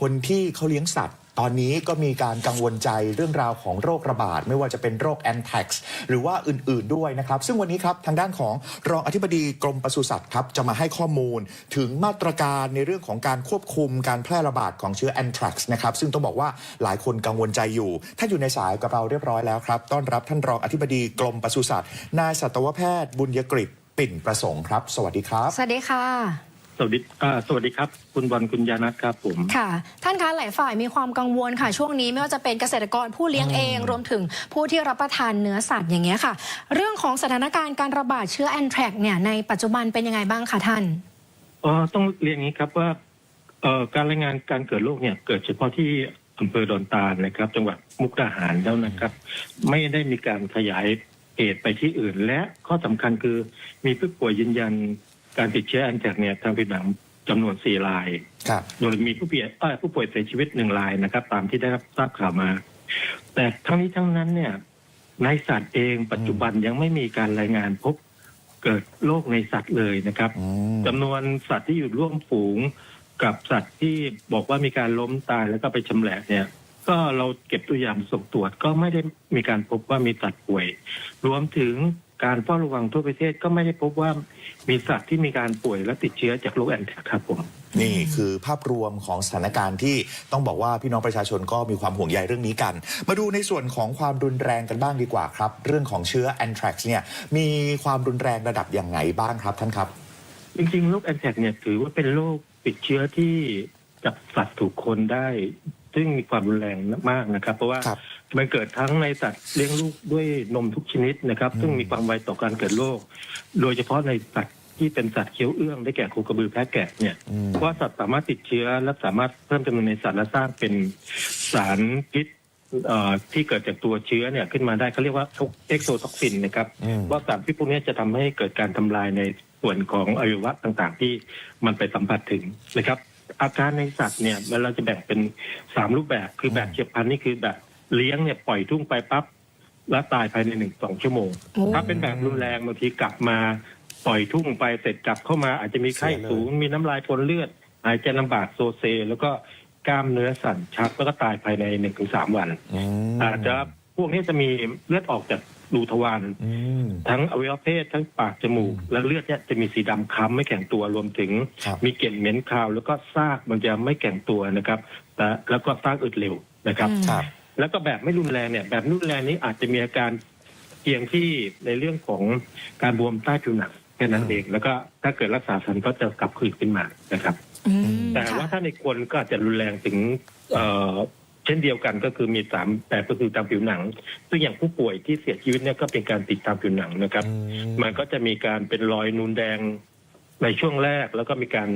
คนที่เขาเลี้ยงสัตว์ตอนนี้ก็มีการกังวลใจเรื่องราวของโรคระบาด ไม่ว่าจะเป็นโรคแอนแท็กซ์หรือว่าอื่นๆด้วยนะครับ ซึ่งวันนี้ครับ ทางด้านของรองอธิบดีกรมปศุสัตว์ครับ จะมาให้ข้อมูลถึงมาตรการในเรื่องของการควบคุมการแพร่ระบาดของเชื้อแอนแทรกซ์นะครับ ซึ่งต้องบอกว่าหลายคนกังวลใจอยู่ท่านอยู่ในสายกับเราเรียบร้อยแล้วครับต้อนรับท่านรองอธิบดีกรมปศุสัตว์นายสัตวแพทย์บุญยกฤษปิ่นประสงค์ครับ สวัสดีครับ สวัสดีค่ะ สวัสดีอ่าสวัสดีครับ คุณบอลคุณยานัทครับผม ค่ะ ท่านคะหลายฝ่ายมีความกังวลค่ะ ช่วงนี้ไม่ว่าจะเป็นเกษตรกรผู้เลี้ยงเอง รวมถึงผู้ที่รับประทานเนื้อสัตว์อย่างเงี้ยค่ะ เรื่องของสถานการณ์การระบาดเชื้อแอนแทรกเนี่ยในปัจจุบันเป็นยังไงบ้างคะท่านอ๋อต้องเรียนอย่างนี้ครับว่าเอ่อการรายงานการเกิดโรคเนี่ยเกิดเฉพาะที่อำเภอดอนตาลนะครับ จังหวัดมุกดาหารแล้วนะครับ ไม่ได้มีการขยายเหตุไปที่อื่น และข้อสำคัญคือมีผู้ป่วยยืนยัน การติดเชื้อแอนแทรกเนี่ยทางผิวหนังจำนวนสี่รายครับโดยมีผู้ป่วยเอ่อผู้ป่วยเสียชีวิตหนึ่งรายนะครับ ตามที่ได้รับทราบข่าวมา แต่ทั้งนี้ทั้งนั้นเนี่ยในสัตว์เองปัจจุบันยังไม่มีการรายงานพบเกิดโรคในสัตว์เลยนะครับอืมจำนวนสัตว์ที่อยู่ร่วมฝูงกับสัตว์ที่บอกว่ามีการล้มตายแล้วก็ไปชำแหละเนี่ย ก็เราเก็บตัวอย่างส่งตรวจก็ไม่ได้มีการพบว่ามีสัตว์ป่วย รวมถึง การเฝ้าระวังทั่วประเทศก็ไม่ได้พบว่ามีสัตว์ที่มีการป่วยและติดเชื้อจากโรคแอนแทรกครับผม นี่คือภาพรวมของสถานการณ์ที่ต้องบอกว่าพี่น้องประชาชนก็มีความห่วงใยเรื่องนี้กัน มาดูในส่วนของความรุนแรงกันบ้างดีกว่าครับ เรื่องของเชื้อแอนแทรกซ์เนี่ยมีความรุนแรงระดับอย่างไงบ้างครับท่านครับ จริงๆโรคแอนแทรกเนี่ยถือว่าเป็นโรคติดเชื้อที่จับสัตว์ถูกคนได้ ซึ่งมีความรุนแรงมากนะครับ เพราะว่าครับ มันเกิดทั้งในสัตว์เลี้ยงลูกด้วยนมทุกชนิดนะครับอืมซึ่งมีความไวต่อการเกิดโรคโดยเฉพาะในสัตว์ที่เป็นสัตว์เคี้ยวเอื้องได้แก่โคกระบือแพะแกะเนี่ยอืมเพราะว่าสัตว์สามารถติดเชื้อและสามารถเพิ่มจำนวนในสัตว์และสร้างเป็นสารพิษเอ่อที่เกิดจากตัวเชื้อเนี่ยขึ้นมาได้เขาเรียกว่าเอ็กโซท็อกซินนะครับอืมว่าสารพิษพวกนี้จะทำให้เกิดการทำลายในส่วนของอวัยวะต่างๆ ที่มันไปสัมผัสถึงนะครับ อาการในสัตว์เนี่ยเราจะแบ่งเป็นสามรูปแบบคือแบบเฉียบพลันนี่คือแบบ เลี้ยงเนี่ยปล่อยทุ่งไปปั๊บแล้วตายภายในหนึ่งสองชั่วโมง โอ้ ถ้าเป็นแบบรุนแรงบางทีกลับมาปล่อยทุ่งไปเสร็จกลับเข้ามาอาจจะมีไข้เสียเลยสูง มีน้ำลายปนเลือดหายใจลำบากโซเซ แล้วก็กล้ามเนื้อสั่นชักแล้วก็ตายภายในหนึ่งถึงสามวัน อืมอาจจะพวกนี้จะมีเลือดออกจากรูทวารอืม ทั้งอวัยวะเพศทั้งปากจมูกอืมและเลือดเนี่ยจะมีสีดำคล้ำไม่แข็งตัวรวมถึง ครับ มีกลิ่นเหม็นคาว แล้วก็ซากมันจะไม่แข็งตัวนะครับแต่แล้วก็ซากอึดเร็วนะครับ อืม ครับ แล้วก็แบบไม่รุนแรงเนี่ยแบบรุนแรงนี้อาจจะมีอาการเพียงที่ในเรื่องของการบวมใต้ผิวหนังแค่นั้นอืมเอง แล้วก็ถ้าเกิดรักษาทันก็จะกลับคืนขึ้นมานะครับอืมแต่ค่ะว่าถ้าในคนก็อาจจะรุนแรงถึงเอ่อเช่นเดียวกันก็คือมีสามแบบก็คือตามผิวหนัง ซึ่งอย่างผู้ป่วยที่เสียชีวิตเนี่ยก็เป็นการติดตามผิวหนังนะครับอืมันก็จะมีการเป็นรอยนูนแดง ในช่วงแรกแล้วก็มีการ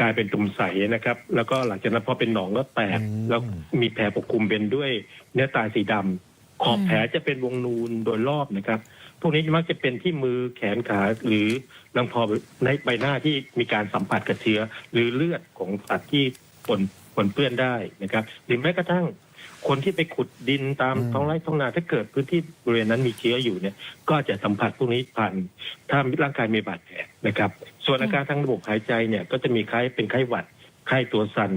กลายเป็นตุ่มใสนะครับ แล้วก็หลังจากนั้นพอเป็นหนองก็แตก แล้วมีแผลปกคลุมเป็นด้วยเนื้อตายสีดำขอบแผลจะเป็นวงนูนโดยรอบนะครับ พวกนี้มักจะเป็นที่มือแขนขาหรือลำคอในใบหน้าที่มีการสัมผัสกับเชื้อ หรือเลือดของสัตว์ที่ปนปนเปื้อนได้นะครับ หรือแม้กระทั่งคนที่ไปขุดดินตามท้องไร่ท้องนาถ้าเกิดพื้นที่บริเวณนั้นมีเชื้ออยู่เนี่ย ก็จะสัมผัสพวกนี้ผ่านถ้าร่างกายมีบาดแผลนะครับ ส่วนอาการทางระบบหายใจเนี่ยก็จะมีไข้เป็นไข้หวัดไข้ตัวสั่น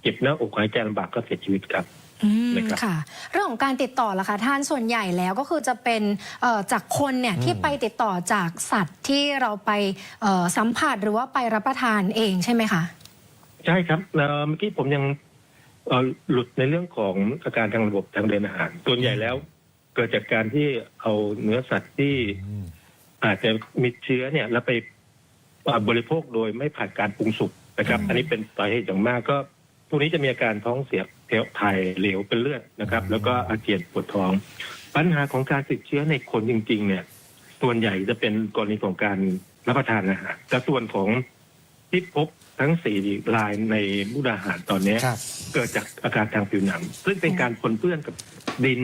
เจ็บหน้าอกหายใจลำบากก็เสียชีวิตครับอืมนะครับค่ะ เรื่องของการติดต่อล่ะคะท่านส่วนใหญ่แล้วก็คือจะเป็นเอ่อจากคนเนี่ยที่ไปติดต่อจากสัตว์ที่เราไปเอ่อสัมผัสหรือว่าไปรับประทานเองใช่ไหมคะ ใช่ครับเอ่อเมื่อกี้ผมยังเอ่อหลุดในเรื่องของอาการทางระบบทางเดินอาหาร ส่วนใหญ่แล้ว เกิดจากการที่เอาเนื้อสัตว์ที่อืมอาจจะมีเชื้อเนี่ยแล้วไปเอ่อ บริโภคโดยไม่ผ่านการปรุงสุกนะครับอืมอันนี้เป็นสาเหตุอย่างมากก็พวกนี้จะมีอาการท้องเสียเทวถ่ายเหลวเป็นเลือดนะครับ แล้วก็อาเจียนปวดท้อง ปัญหาของการติดเชื้อในคนจริง ๆ เนี่ย ส่วนใหญ่จะเป็นกรณีของการรับประทานอาหารแต่ส่วนของที่พบทั้งสี่รายในมุกดาหารตอนเนี้ยครับเกิดจากอาการทางผิวหนัง ซึ่งเป็นการปนเปื้อนกับดิน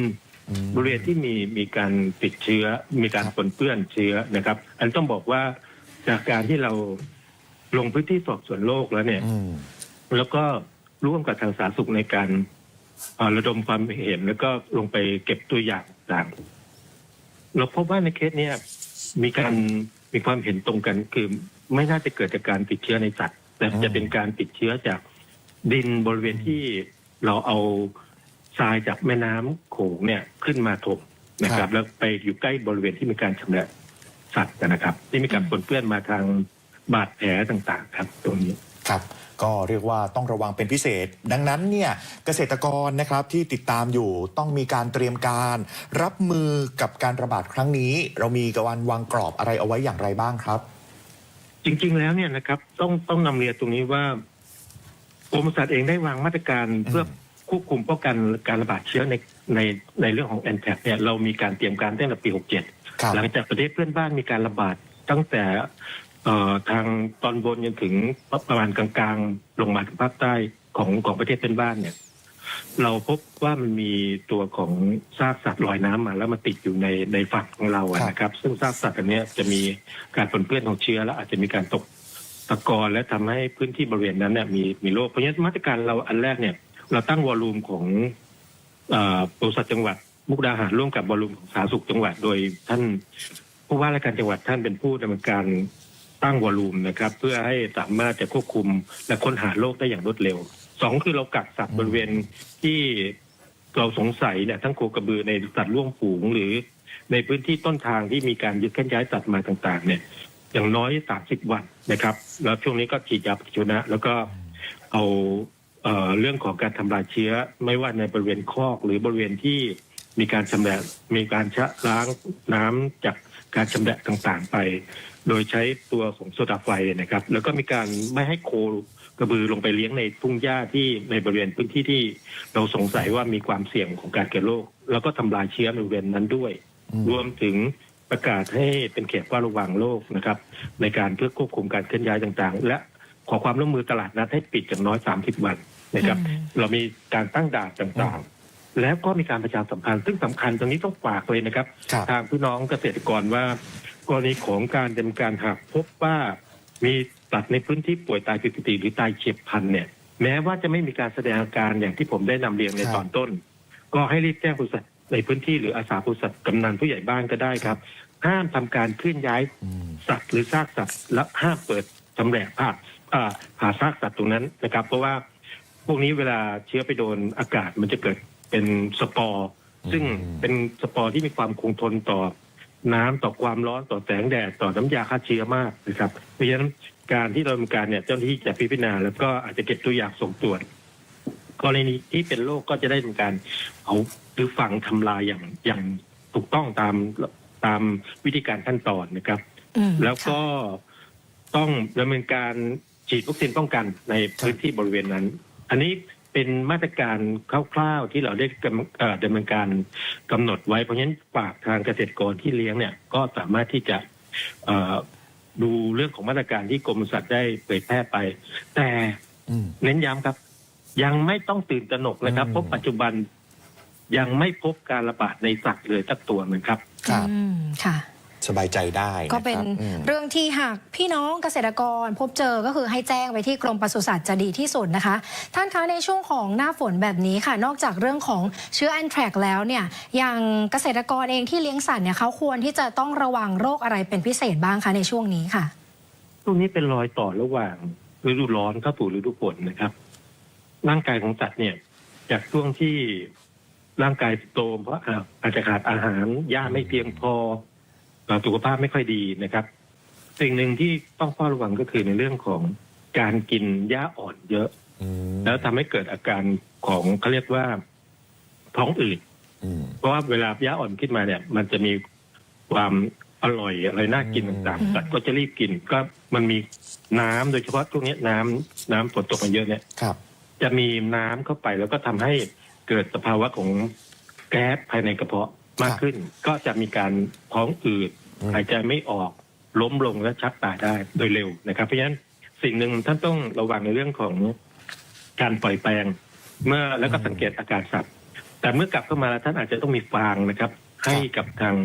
อืมบริเวณที่มีมีการติดเชื้อ มีการครับปนเปื้อนเชื้อนะครับ อันต้องบอกว่า จากการที่เราลงพื้นที่สอบสวนโรคแล้วเนี่ย อืม แล้วก็ร่วมกับทางสาธารณสุขในการเอ่อระดมความเห็น แล้วก็ลงไปเก็บตัวอย่างต่างเราพบว่าในเคสเนี้ยมีการมีความเห็นตรงกันคือไม่น่าจะเกิดจากการติดเชื้อในสัตว์ แต่จะเป็นการติดเชื้อจากดินบริเวณที่เราเอาทรายจากแม่น้ำโขงเนี่ยขึ้นมาถมนะคครัรับ บ แล้วไปอยู่ใกล้บริเวณที่มีการชำระ สัตว์นะครับ ที่มีการปนเปื้อนมาทางบาดแผลต่างๆ ครับตรงนี้ครับ ก็เรียกว่าต้องระวังเป็นพิเศษ ดังนั้นเนี่ยเกษตรกรนะครับที่ติดตามอยู่ต้องมีการเตรียมการ รับมือกับการระบาดครั้งนี้ เรามีการวางกรอบอะไรเอาไว้อย่างไรบ้างครับ จริงๆแล้วเนี่ยนะครับ ต้องต้องนำเรียนตรงนี้ว่ากรมปศุสัตว์เองได้วางมาตรการเพื่อควบคุมป้องกันการระบาดเชื้อในในในเรื่องของแอนแทกเนี่ยเรามีการเตรียมการตั้งแต่ปี 67ครับ หลังจากประเทศเพื่อนบ้านมีการระบาดตั้งแต่เอ่อทางตอนบนจนถึงประมาณกลางๆ ลงมาถึงภาคใต้ของของประเทศเพื่อนบ้านเนี่ย เราพบว่ามันมีตัวของซากสัตว์ลอยน้ำมา แล้วมาติดอยู่ในในฝั่งของเราอะครับนะครับ ซึ่งซากสัตว์อันเนี้ยจะมีการปนเปื้อนของเชื้อ และอาจจะมีการตกตะกอนและทำให้พื้นที่บริเวณนั้นเนี่ยมีมีโรคเพราะฉะนั้นมาตรการเราอันแรกเนี่ย เราตั้งวอลลุ่มของเอ่อบริษัทจังหวัด มุกดาหารร่วมกับวอลลุ่มของสาธารณสุขจังหวัดโดยท่านผู้ว่าราชการจังหวัดท่านเป็นผู้ดำเนินการตั้งวอลลุ่มนะครับ เพื่อให้สามารถจะควบคุมและค้นหาโรคได้อย่างรวดเร็วสองคือเรากักสัตว์บริเวณที่เราสงสัยเนี่ยทั้งโคกระบือในสัตว์ล่วงฝูงหรือในพื้นที่ต้นทางที่มีการยึดเคลื่อนย้ายสัตว์มาต่างๆ เนี่ย อย่างน้อยสามสิบวันนะครับ แล้วช่วงนี้ก็ฉีดยาปฏิชีวนะ แล้วก็เอาเอเรื่องของการทำลายเชื้อ ไม่ว่าในบริเวณคอกหรือบริเวณที่ มีการชำระมีการชะล้างน้ำจากการชำระต่างๆไป โดยใช้ตัวของโซดาไฟนะครับ แล้วก็มีการไม่ให้โคกระบือลงไปเลี้ยงในทุ่งหญ้าที่ในบริเวณพื้นที่ที่เราสงสัยว่ามีความเสี่ยงของการเกิดโรคแล้วก็ทำลายเชื้อในบริเวณนั้นด้วย อืม รวมถึงประกาศให้เป็นเขตเฝ้าระวังโรคนะครับ ในการเพื่อควบคุมการเคลื่อนย้ายต่างๆ และขอความร่วมมือตลาดนัดให้ปิดอย่างน้อย 30 วันนะครับ อืม เรามีการตั้งด่านต่างๆ แล้วก็มีการประชาสัมพันธ์ซึ่งสำคัญตรงนี้ต้องฝากเลยนะครับครับ ทางพี่น้องเกษตรกรว่ากรณีของการดำเนินการหากพบว่ามีสัตว์ในพื้นที่ป่วยตายผิดปกติหรือตายเฉียบพลันเนี่ย แม้ว่าจะไม่มีการแสดงอาการอย่างที่ผมได้นำเรียนในครับตอนต้น ก็ให้รีบแจ้งผู้สัตว์ในพื้นที่หรืออาสาผู้สัตว์กำนันผู้ใหญ่บ้านก็ได้ครับ ห้ามทำการเคลื่อนย้ายอืมสัตว์หรือซากสัตว์และห้ามเปิดจำแหลกผ่าอ่าหาซากสัตว์ตรงนั้นนะครับ เพราะว่าพวกนี้เวลาเชื้อไปโดนอากาศมันจะเกิด เป็นสปอร์ ซึ่งอืมเป็นสปอร์ที่มีความคงทนต่อน้ำต่อความร้อนต่อแสงแดดต่อน้ำยาฆ่าเชื้อมากนะครับเพราะฉะนั้นการที่เราดำเนินการเนี่ยเจ้าหน้าที่จะพิจารณาแล้วก็อาจจะเก็บตัวอย่างส่งตรวจกรณีที่เป็นโรคก็จะได้ทำการเอาหรือฝังทำลายอย่างอย่างถูกต้องตามตามวิธีการขั้นตอนนะครับอืมแล้วก็ต้องดำเนินการฉีดวัคซีนป้องกันในพื้นที่บริเวณนั้น อันนี้ เป็นมาตรการคร่าวๆที่เราได้กำเอ่อดำเนินการกำหนดไว้ เพราะฉะนั้นฝากทางเกษตรกรที่เลี้ยงเนี่ยก็สามารถที่จะเอ่อดูเรื่องของมาตรการที่กรมปศุสัตว์ได้เผยแพร่ไป แต่อืมเน้นย้ำครับ ยังไม่ต้องตื่นตระหนกนะครับอืมเพราะปัจจุบันยังไม่พบการระบาดในสัตว์เลยสักตัวหนึ่งครับ ครับอืมค่ะ สบายใจได้ก็เป็นนะครับอืมเรื่องที่หากพี่น้องเกษตรกรพบเจอก็คือให้แจ้งไปที่กรมปศุสัตว์จะดีที่สุดนะคะ ท่านคะในช่วงของหน้าฝนแบบนี้ค่ะ นอกจากเรื่องของเชื้อแอนแทรกแล้วเนี่ยอย่างเกษตรกรเองที่เลี้ยงสัตว์เนี่ยเขาควรที่จะต้องระวังโรคอะไรเป็นพิเศษบ้างคะในช่วงนี้ค่ะตรงนี้เป็นรอยต่อระหว่างฤดูร้อนเข้าสู่ฤดูฝนนะครับ ร่างกายของสัตว์เนี่ย จากช่วงที่ร่างกายโตมเพราะอ่าอาจจะขาดอาหารหญ้าไม่เพียงพอเอ่อ สุขภาพไม่ค่อยดีนะครับ สิ่งหนึ่งที่ต้องเฝ้าระวังก็คือในเรื่องของการกินหญ้าอ่อนเยอะอืมแล้วทำให้เกิดอาการของเขาเรียกว่าท้องอืดอืมเพราะว่าเวลาหญ้าอ่อนขึ้นมาเนี่ย มันจะมีความอร่อยอะไรน่ากินอืมต่างๆสัตว์ก็จะรีบกินก็มันมีน้ำโดยเฉพาะช่วงนี้น้ำน้ำฝนตกมาเยอะเนี่ยครับ จะมีน้ำเข้าไปแล้วก็ทำให้เกิดสภาวะของแก๊สภายในกระเพาะ มากขึ้น ก็จะมีการท้องอืดอืมหายใจไม่ออกล้มลงและชักตายได้โดยเร็วนะครับ เพราะฉะนั้นสิ่งหนึ่งท่านต้องระวังในเรื่องของการปล่อยแปลง เมื่อแล้วก็สังเกตอาการสัตว์แต่เมื่อกลับเข้ามาแล้วท่านอาจจะต้องมีฟางนะครับ ให้กับทาง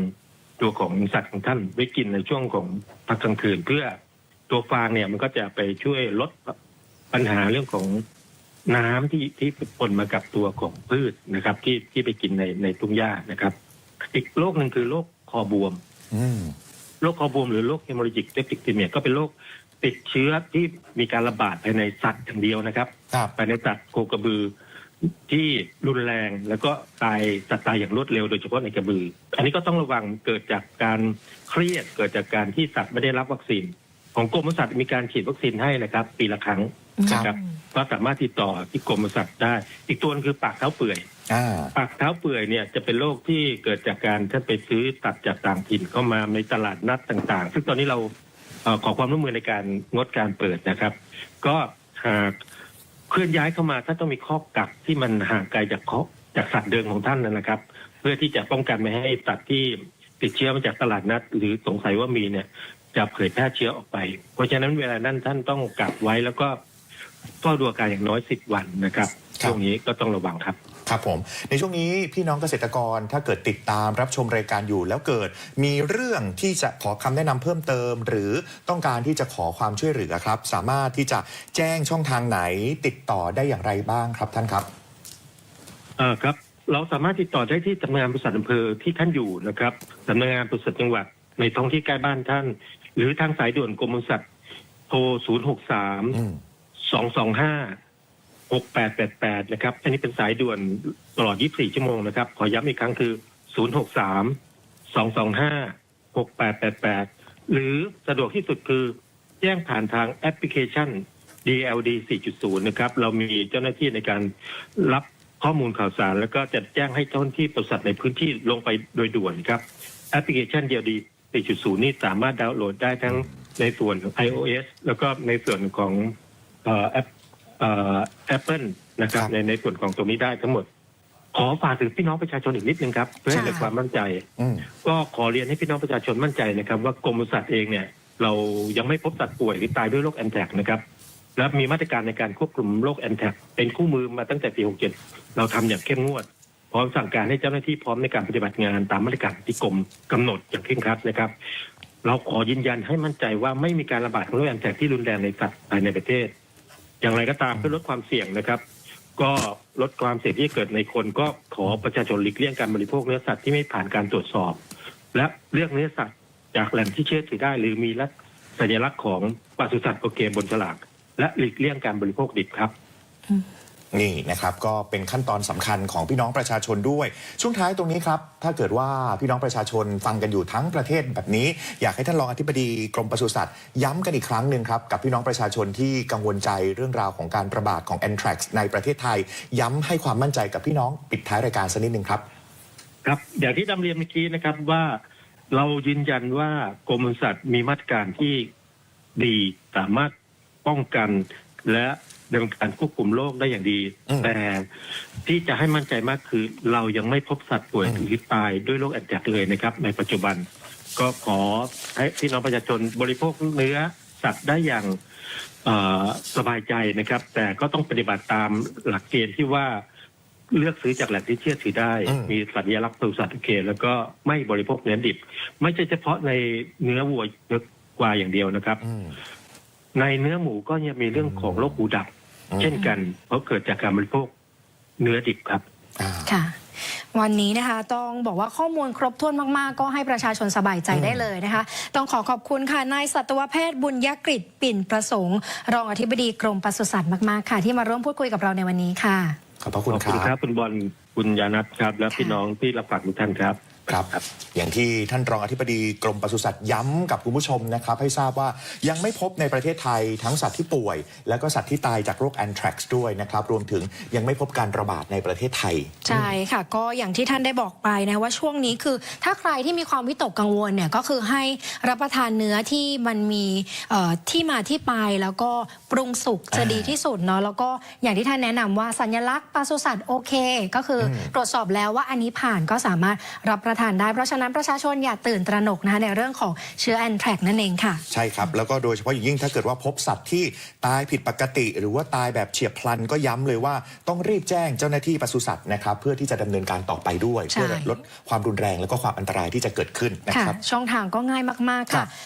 ตัวของสัตว์ของท่านไว้กินในช่วงของพักกลางคืน เพื่อตัวฟางเนี่ยมันก็จะไปช่วยลดปัญหาเรื่องของน้ำที่ที่ปนมากับตัวของพืชนะครับ ที่ที่ไปกินในในทุ่งหญ้านะครับ อีกโรคหนึ่งคือโรคคอบวมอืมโรคคอบวมหรือโรคเฮมโรจิกเซปติกทีเมียก็เป็นโรคติดเชื้อที่มีการระบาดภายในสัตว์อย่างเดียวนะครับครับภายในสัตว์โคกระบือที่รุนแรงแล้วก็ตายสัตว์ตายอย่างรวดเร็วโดยเฉพาะในกระบือ อันนี้ก็ต้องระวังเกิดจากการเครียดเกิดจากการที่สัตว์ไม่ได้รับวัคซีน ของกรมปศุสัตว์มีการฉีดวัคซีนให้นะครับ ปีละครั้งครับ นะครับก็สามารถติดต่อที่กรมปศุสัตว์ได้ อีกตัวนึงคือปากเท้าเปื่อยอ่าปากเท้าเปื่อยเนี่ยจะเป็นโรคที่เกิดจากการท่านไปซื้อตัดจากต่างถิ่นเข้ามาในตลาดนัดต่าง ๆ ซึ่งตอนนี้เราเอ่อขอความร่วมมือในการงดการเปิดนะครับ ก็หากเคลื่อนย้ายเข้ามาท่านต้องมีข้อกักที่มันห่างไกลจากข้อจากสัตว์เดิมของท่านนะครับ เพื่อที่จะป้องกันไม่ให้สัตว์ที่ติดเชื้อมาจากตลาดนัด หรือสงสัยว่ามีเนี่ยจะเผยแพร่เชื้อออกไป เพราะฉะนั้นเวลานั้นท่านต้องกักไว้แล้วก็ เฝ้าดูอาการอย่างน้อยสิบวันนะครับครับ ช่วงนี้ก็ต้องระวังครับ ครับผม ในช่วงนี้พี่น้องเกษตรกรถ้าเกิดติดตามรับชมรายการอยู่ แล้วเกิดมีเรื่องที่จะขอคำแนะนำเพิ่มเติม หรือต้องการที่จะขอความช่วยเหลือครับ สามารถที่จะแจ้งช่องทางไหนติดต่อได้อย่างไรบ้างครับท่านครับ เอ่อครับเราสามารถติดต่อได้ที่สำนักงานปศุสัตว์อำเภอที่ท่านอยู่นะครับสำนักงานปศุสัตว์จังหวัดในท้องที่ใกล้บ้านท่าน หรือทางสายด่วนกรมปศุสัตว์โทร 0 6อืม 3 2 2 5 6 8 8 8นะครับ อันนี้เป็นสายด่วนตลอด24ชั่วโมงนะครับ ขอย้ำอีกครั้งคือ0 6 3 2 2 5 6 8 8 8หรือสะดวกที่สุดคือแจ้งผ่านทางแอปพลิเคชัน DLD 4.0 นะครับ เรามีเจ้าหน้าที่ในการรับข้อมูลข่าวสาร แล้วก็จะแจ้งให้เจ้าหน้าที่ปศุสัตในพื้นที่ลงไปโดยด่วนครับ แอปพลิเคชัน DLD 4.0 นี่สามารถดาวน์โหลดได้ทั้งในส่วนของ iOS แล้วก็ในส่วนของ แอปเอ่อ Apple นะครับครับในในส่วนของตรงนี้ได้ทั้งหมด ขอฝากถึงพี่น้องประชาชนอีกนิดนึงครับเพื่อให้เกิดความมั่นใจอืมก็ขอเรียนให้พี่น้องประชาชนมั่นใจนะครับ ว่ากรมปศุสัตว์เองเนี่ย เรายังไม่พบสัตว์ป่วยหรือตายด้วยโรคแอนแทกนะครับและมีมาตรการในการควบคุมโรคแอนแทกเป็นคู่มือมาตั้งแต่ปี 67 เราทำอย่างเข้มงวด พร้อมสั่งการให้เจ้าหน้าที่พร้อมในการปฏิบัติงานตามมาตรการที่กรมกำหนดอย่างเคร่งครัดนะครับ เราขอยืนยันให้มั่นใจว่าไม่มีการระบาดของโรคแอนแทกที่รุนแรงในสัตว์ภายในประเทศ อย่างไรก็ตามเพื่อลดความเสี่ยงนะครับ ก็ลดความเสี่ยงที่จะเกิดในคนก็ขอประชาชนหลีกเลี่ยงการบริโภคเนื้อสัตว์ที่ไม่ผ่านการตรวจสอบ และเลือกเนื้อสัตว์จากแหล่งที่เชื่อถือได้ หรือมีลักษณ์สัญลักษณ์ของปศุสัตว์โปรเกมบนฉลาก และหลีกเลี่ยงการบริโภคดิบครับ นี่นะครับก็เป็นขั้นตอนสำคัญของพี่น้องประชาชนด้วย ช่วงท้ายตรงนี้ครับถ้าเกิดว่าพี่น้องประชาชนฟังกันอยู่ทั้งประเทศแบบนี้ อยากให้ท่านรองอธิบดีกรมปศุสัตว์ย้ำกันอีกครั้งหนึ่งครับกับพี่น้องประชาชนที่กังวลใจเรื่องราวของการระบาดของ a n t r a x ในประเทศไทย ย้ำให้ความมั่นใจกับพี่น้องปิดท้ายรายการสักนิดหนึ่งครับ ครับอย่างที่นำเรียนเมื่อกี้นะครับว่าเรายืนยันว่ากรมปศุสัตว์มีมาตรการที่ดีสามารถป้องกันและ ดำเนินการควบคุมโรคได้อย่างดี อืม แต่ที่จะให้มั่นใจมากคือ เรายังไม่พบสัตว์ป่วยอืมหรือตายด้วยโรคแอนแทกเลยนะครับ ในปัจจุบัน ก็ขอให้พี่น้องประชาชนบริโภคเนื้อสัตว์ได้อย่างเอ่อสบายใจนะครับ แต่ก็ต้องปฏิบัติตามหลักเกณฑ์ที่ว่าเลือกซื้อจากแหล่งที่เชื่อถือได้ อืม มีสัญลักษณ์ตัวสัตว์โอเคแล้วก็ไม่บริโภคเนื้อดิบ ไม่ใช่เฉพาะในเนื้อวัวเนื้อกวายอย่างเดียวนะครับ อืม ในเนื้อหมูก็ยังมีเรื่องของโรคหูดับอืม เช่นกันเพราะเกิดจากการบริโภคเนื้อดิบครับ อ่า ค่ะ วันนี้นะคะต้องบอกว่าข้อมูลครบถ้วนมาก ๆ ก็ให้ประชาชนสบายใจอืมได้เลยนะคะ ต้องขอขอบคุณค่ะนายสัตวแพทย์บุญยกฤษปิ่นประสงค์ รองอธิบดีกรมปศุสัตว์มาก ๆ ค่ะ ที่มาร่วมพูดคุยกับเราในวันนี้ค่ะ ขอบพระคุณขอบคคุณครัรับ บ คุณบอลคุณยานัทครับ และค่ะพี่น้องที่รับฟังทุกท่านครับ ครับ อย่างที่ท่านรองอธิบดีกรมปศุสัตว์ย้ำกับคุณผู้ชมนะครับ ให้ทราบว่ายังไม่พบในประเทศไทยทั้งสัตว์ที่ป่วย และก็สัตว์ที่ตายจากโรคแอนทรักซ์ด้วยนะครับ รวมถึงยังไม่พบการระบาดในประเทศไทย ใช่ค่ะ ก็อย่างที่ท่านได้บอกไปนะว่าช่วงนี้คือ ถ้าใครที่มีความวิตกกังวลเนี่ยก็คือให้รับประทานเนื้อที่มันมีเอ่อที่มาที่ไปแล้วก็ปรุงสุกจะอ่าดีที่สุดเนาะแล้วก็อย่างที่ท่านแนะนำว่าสัญลักษณ์ปศุสัตว์โอเค ก็คืออมตรวจสอบแล้วว่าอันนี้ผ่านก็สามารถรับประทานได้ เพราะฉะนั้นประชาชนอย่าตื่นตระหนกนะคะในเรื่องของเชื้อแอนแทรกนั่นเองค่ะ ใช่ครับ แล้วก็โดยเฉพาะอย่างยิ่งถ้าเกิดว่าพบสัตว์ที่ตายผิดปกติ หรือว่าตายแบบเฉียบพลันก็ย้ำเลยว่าต้องรีบแจ้งเจ้าหน้าที่ปศุสัตว์นะครับเพื่อที่จะดำเนินการต่อไปด้วยใช่เพื่อลดความรุนแรงและก็ความอันตรายที่จะเกิดขึ้นนะค่ะครับช่องทางก็ง่ายมากๆครัค่ะบ